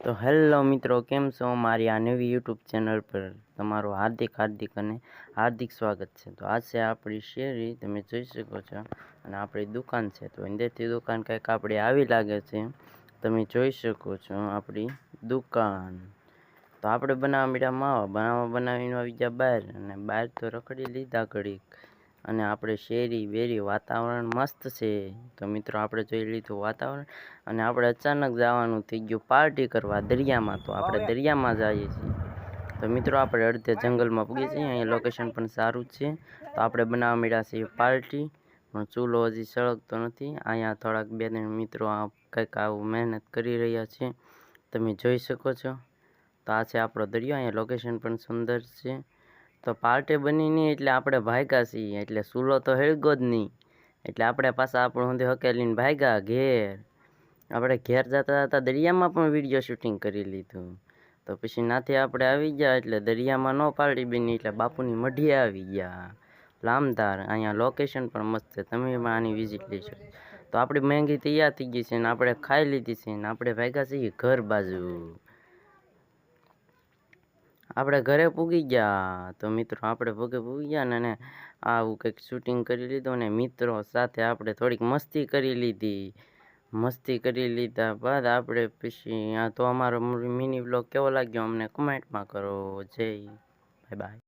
તો હેલો મિત્રો, કેમ છો? મારી આ નવી યુટ્યુબ ચેનલ પર તમારું હાર્દિક હાર્દિક અને હાર્દિક સ્વાગત છે. તો આ છે આપણી શેરી તમે જોઈ શકો છો અને આપણી દુકાન છે. તો અંદરથી દુકાન કંઈક આપણી આવી લાગે છે. તમે જોઈ શકો છો આપણી દુકાન. તો આપણે બનાવવા મીઠા માવા. બનાવવા બનાવીને આવી ગયા બહાર અને બહાર તો રખડી લીધા ઘડીક. અને આપણે શેરી બેરી વાતાવરણ મસ્ત છે. તો મિત્રો, આપણે જોઈ લીધું વાતાવરણ અને આપણે અચાનક જવાનું થઈ ગયું પાર્ટી કરવા દરિયામાં. તો આપણે દરિયામાં જઈએ છીએ. તો મિત્રો, આપણે અડધે જંગલમાં પૂગીએ છીએ. અહીંયા લોકેશન પણ સારું છે. તો આપણે બનાવવા મળ્યા છીએ પાર્ટી. પણ ચૂલો હજી સળગતો નથી. અહીંયા થોડાક બે ત્રણ મિત્રો કંઈક આવું મહેનત કરી રહ્યા છે. તમે જોઈ શકો છો. તો આ છે આપણો દરિયો. અહીંયા લોકેશન પણ સુંદર છે. તો પાર્ટી બની નહીં એટલે આપણે ભાગ્યા છીએ, એટલે સૂલો તો હેળગો જ નહીં. એટલે આપણે પાછા આપણું સુધી હકેલીને ભાગ્યા ઘેર. આપણે ઘેર જતા જતા દરિયામાં પણ વીડિયો શૂટિંગ કરી લીધું. તો પછી નાથી આપણે આવી ગયા એટલે દરિયામાં ન પાર્ટી બની, એટલે બાપુની મઢી આવી ગયા. લામધાર, અહીંયા લોકેશન પણ મસ્ત છે, તમે પણ આની વિઝિટ લઈ શકો તો આપણી મહેંગી તૈયાર થઈ ગઈ છે ને આપણે ખાઈ લીધી છે ને આપણે ભાગ્યા છીએ ઘર બાજુ. આપણે ઘરે પૂગી ગયા. તો મિત્રો, આપણે ભોગે પૂગી ગયા ને આવું કંઈક શૂટિંગ કરી લીધું ને મિત્રો સાથે આપણે થોડીક મસ્તી કરી લીધી. મસ્તી કરી લીધા બાદ આપણે પછી, આ તો અમારો મિની બ્લોગ કેવો લાગ્યો અમને કમેન્ટમાં કરો. જય બાય બાય